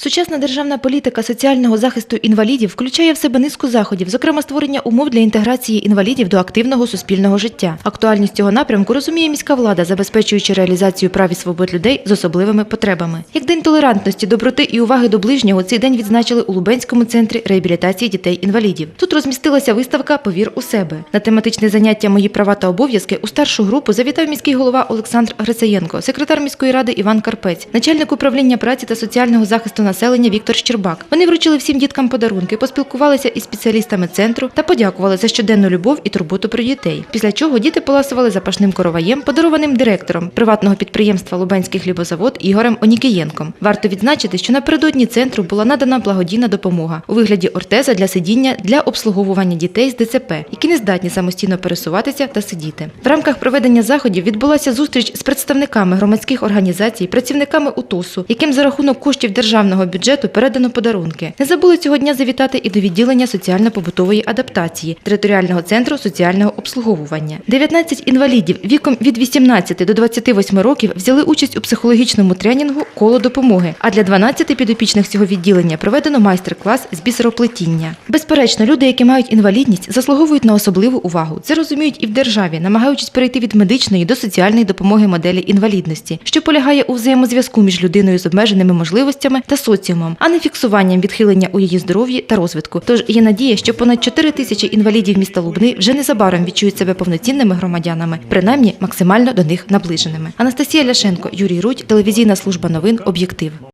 Сучасна державна політика соціального захисту інвалідів включає в себе низку заходів, зокрема створення умов для інтеграції інвалідів до активного суспільного життя. Актуальність цього напрямку розуміє міська влада, забезпечуючи реалізацію прав і свобод людей з особливими потребами. Як день толерантності, доброти і уваги до ближнього, цей день відзначили у Лубенському центрі реабілітації дітей-інвалідів. Тут розмістилася виставка Повір у себе. На тематичне заняття Мої права та обов'язки у старшу групу завітав міський голова Олександр Грицаєнко, секретар міської ради Іван Карпець, начальник управління праці та соціального захисту населення Віктор Щербак. Вони вручили всім діткам подарунки, поспілкувалися із спеціалістами центру та подякували за щоденну любов і турботу про дітей. Після чого діти поласували запашним короваєм, подарованим директором приватного підприємства Лубенський хлібозавод Ігорем Онікієнком. Варто відзначити, що напередодні центру була надана благодійна допомога у вигляді ортеза для сидіння для обслуговування дітей з ДЦП, які не здатні самостійно пересуватися та сидіти. В рамках проведення заходів відбулася зустріч з представниками громадських організацій, працівниками УТОСу, яким за рахунок коштів державного бюджету передано подарунки. Не забули цього дня завітати і до відділення соціально-побутової адаптації територіального центру соціального обслуговування. 19 інвалідів віком від 18 до 28 років взяли участь у психологічному тренінгу коло допомоги. А для 12 підопічних цього відділення проведено майстер-клас з бісероплетіння. Безперечно, люди, які мають інвалідність, заслуговують на особливу увагу. Це розуміють і в державі, намагаючись перейти від медичної до соціальної допомоги моделі інвалідності, що полягає у взаємозв'язку між людиною з обмеженими можливостями та соціумом, а не фіксуванням відхилення у її здоров'ї та розвитку. Тож є надія, що понад 4 тисячі інвалідів міста Лубни вже незабаром відчують себе повноцінними громадянами, принаймні максимально до них наближеними. Анастасія Ляшенко, Юрій Рудь, телевізійна служба новин Об'єктив.